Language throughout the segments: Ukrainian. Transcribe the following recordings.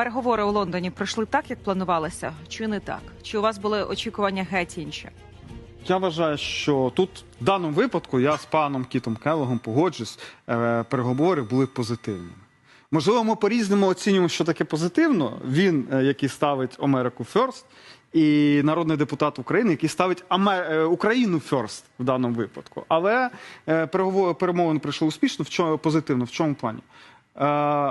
переговори у Лондоні пройшли так, як планувалося, чи не так? Чи у вас були очікування геть інші? Я вважаю, що тут в даному випадку я з паном Кітом Келлогом погоджуюсь, е, переговори були позитивними. Можливо, ми по-різному оцінюємо, що таке позитивно. Він, е, який ставить Америку first, і народний депутат України, який ставить Аме- е, Україну first в даному випадку. Але перемовини прийшли успішно. В чому позитивно? В чому плані? Е,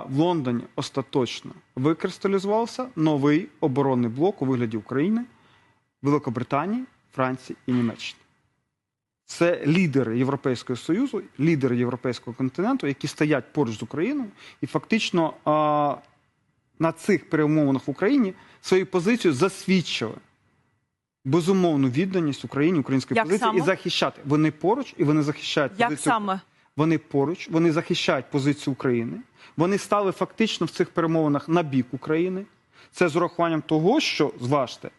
В Лондоні остаточно викристалізувався новий оборонний блок у вигляді України, Великобританії, Франції і Німеччини. Це лідери Європейського Союзу, лідери європейського континенту, які стоять поруч з Україною, і фактично а, на цих перемовинах в Україні свою позицію засвідчили безумовну відданість Україні, української Як позиції саме? і захищати. Вони поруч і вони захищають Як позицію. саме? Вони поруч, вони захищають позицію України. Вони стали фактично в цих перемовинах на бік України. Це з урахуванням того, що зважте,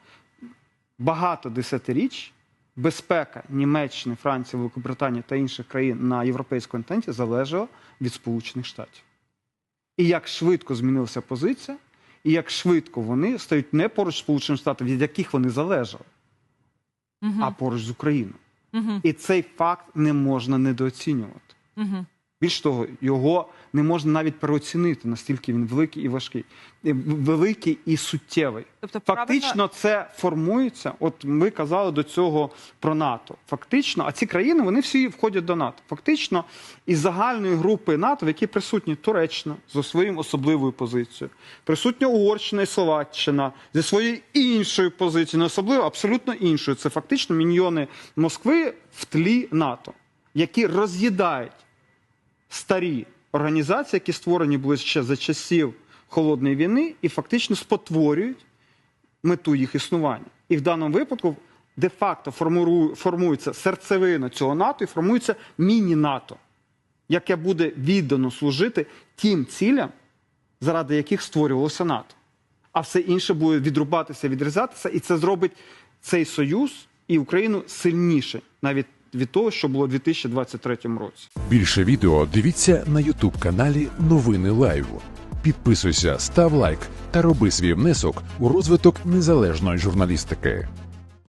багато десятиріч безпека Німеччини, Франції, Великобританії та інших країн на європейському континенті залежала від Сполучених Штатів. І як швидко змінилася позиція, і як швидко вони стають не поруч з Сполученими Штатами, від яких вони залежали, Угу. а поруч з Україною. Угу. І цей факт не можна недооцінювати. Угу. Більш того, його не можна навіть переоцінити, настільки він великий і важкий, великий і суттєвий. Тобто, Фактично, правильно... це формується. От ми казали до цього про НАТО. Фактично, а ці країни вони всі входять до НАТО. Фактично, із загальної групи НАТО, в якій присутні Туреччина зі своїм особливою позицією, присутня Угорщина і Словаччина зі своєю іншою позицією, не особливо абсолютно іншою. Це фактично міньйони Москви в тлі НАТО, які роз'їдають старі організації, які створені були ще за часів холодної війни, і фактично спотворюють мету їх існування. І в даному випадку де-факто формується серцевина цього НАТО і формується міні-НАТО, яке буде віддано служити тим цілям, заради яких створювалося НАТО. А все інше буде відрубатися, відрізатися, і це зробить цей союз і Україну сильніше навіть від того, що було у 2023 році. Більше відео дивіться на Ютуб каналі Новини Лайв. Підписуйся, став лайк та роби свій внесок у розвиток незалежної журналістики.